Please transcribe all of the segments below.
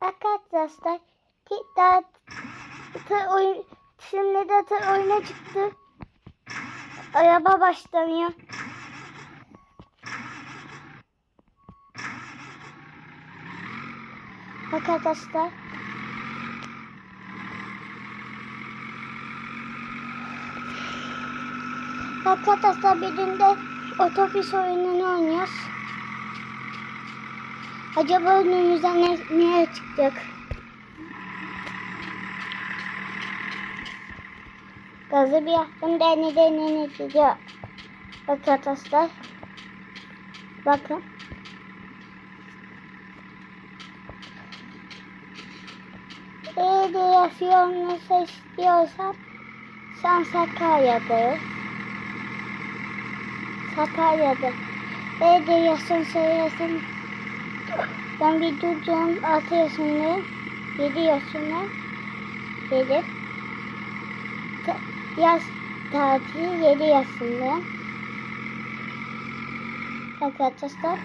Arkadaşlar TikTok tır oyun şimdi de tır oyuna çıktı. Araba başlamıyor. Arkadaşlar Arkadaşlar bir gün de otobüs oyununu oynuyoruz. Acaba önümüze ne, ne çıkacak? Gazı bir yaptım deni deni gidiyor. Arkadaşlar. Bakın. İyi yaşıyorunu istiyorsan sen Sakarya'dayız. Sakarya'da. Yaşın söylesin. Ben bir çocuğum 6 yaşındayım. 7 yaşında. 7. Ta- Yaz tatili 7 yaşındayım. Arkadaşlar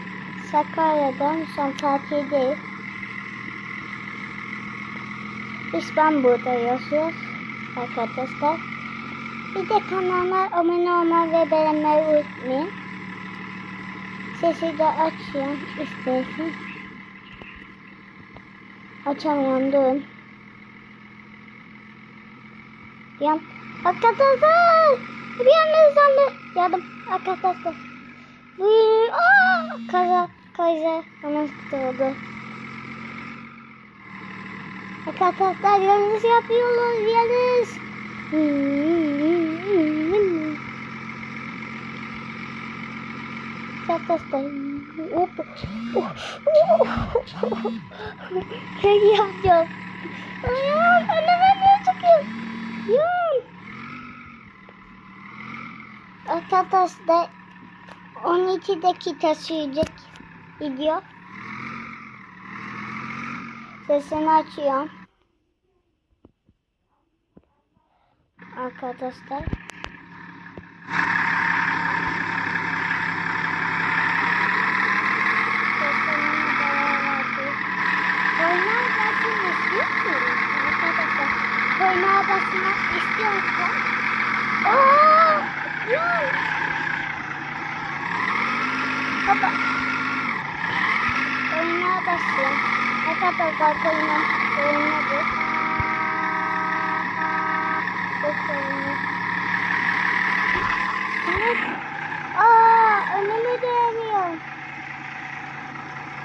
Sakarya'dan son tatildeyim. Biz ben burada yaşıyoruz arkadaşlar. Bir de kanalıma abone olmayı ve beğenmeyi unutmayın. Sesi de açıyorum istersen. Açamıyorum. Bir an arkadaşlar bir an hızlandı. Yardım arkadaşlar. Vıy, aa, kaza kaza hemen oldu. Arkadaşlar yanlış yapıyoruz yanlış. Arkadaşlar hop ne yapacağım? Ayağım önüme niye çıkıyor? Yan. Arkadaşlar 12 dakika sürecek video. Sesini açıyorum. Arkadaşlar. Baba. Oynağa basıyorum. Arkadaşlar oyna. Oynadı. Çok oynuyor. Evet. Aa, önüme değmiyor.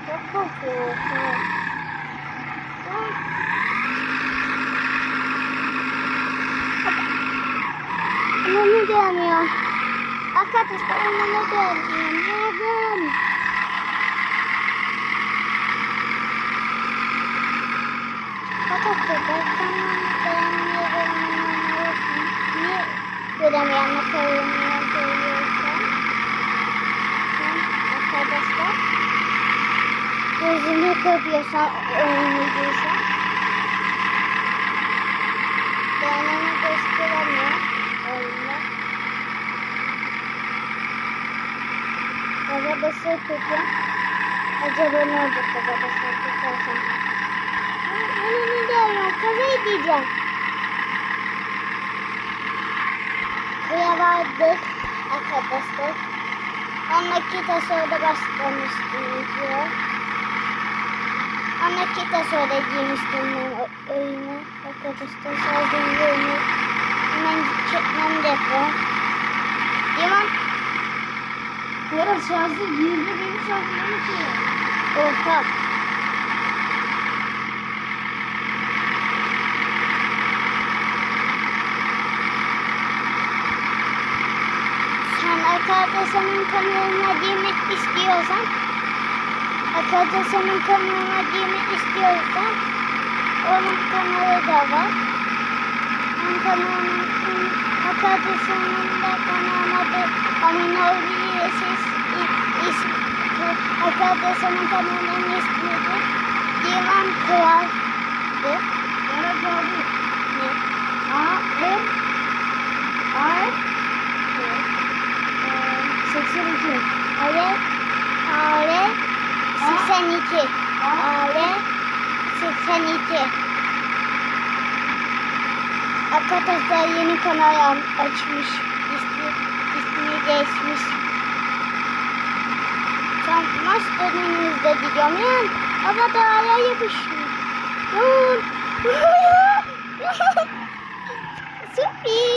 Çok korkuyorum. Önüme değmiyor. Arkadaşlar önüme değmiyor. Neden? Arkadaşlar ben kanalıma beğenmeyi ve abone olmayı Niye göremeyenler koyulmuyor söylüyorsam? Arkadaşlar gözümü kırpıyorsan oynayacaksan beğeneni gösteremiyor oyunda. Gaza basığı tutuyor. Acaba ne olacak gaza basığı tutuyorsam? Önümü görüyorum. Kaza edeceğim. Kıya vardık arkadaşlar. Ama kita sonra başlamıştım video. Ama kita sonra giymiştim ben oyunu. Arkadaşlar sadece oyunu hemen çekmem gerekiyor. Yaman. Ferhat şarjı 20 benim şarjım 12. Oha. Sen arkadaşının kanalına girmek istiyorsan arkadaşının kanalına girmek istiyorsan onun kanalı da var. Onun kanalının arkadaşının da kanalına bir abone olabilirsiniz. Yeşil İş Arkadaşımın kanalının ismiydi. Divan Kral'dı. Bana sordu. Ne? A, E, A, E, 82. Evet. A, E, 82. A, E, 82. Arkadaşlar yeni kanal açmış. İsmi, ismini değişmiş. Ben maç dönemimizde gidiyorum. Yani ama daha yapışmıyor. Dur. Süper.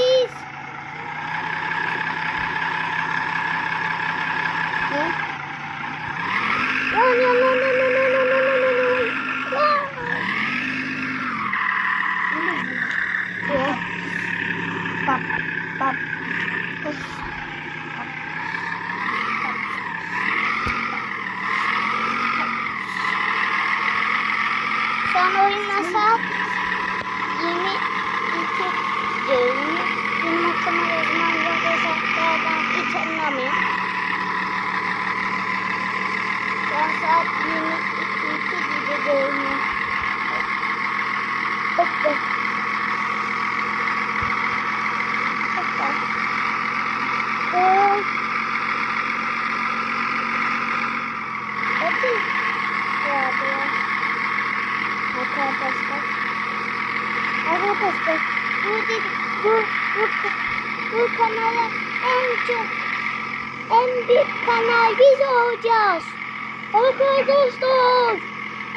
Hiç anlamıyorum. Şu an saat 22 gibi görünüyor. Hop. Ya. Arkadaşlar. Arkadaşlar. Bu, bu, bu, bu kanala en çok en büyük kanal biz olacağız. Arkadaşlar.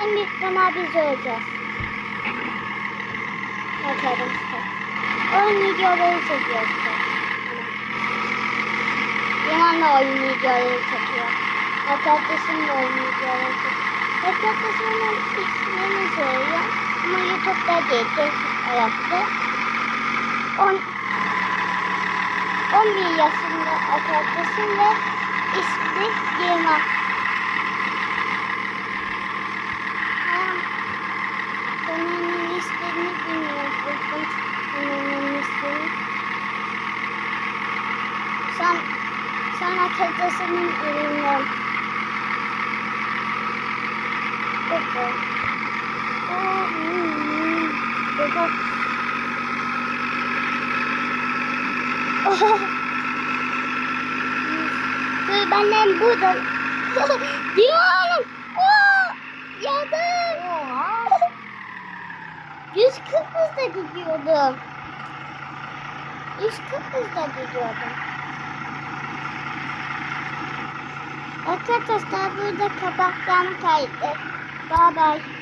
En büyük kanal biz olacağız. Arkadaşlar. Oyun videoları çekiyoruz. Yaman da oyun videoları çekiyor. Arkadaşım da oyun videoları çekiyor. Arkadaşımın ismini söylüyor. Ama YouTube'da değil. Tek ayakta. 10 11 yaşında arkadaşım ve ismi Girma. Kanalın ismini bilmiyorum. Kanalın ismini. Son, son arkadaşımın elinden. Baba. Oh, hmm, baba. Dur benden burada. Diyorum. Yardım. Oha. 140 hızla gidiyordum. 140 hızla gidiyordum. Arkadaşlar burada kapaktan kaydı. Bye bye.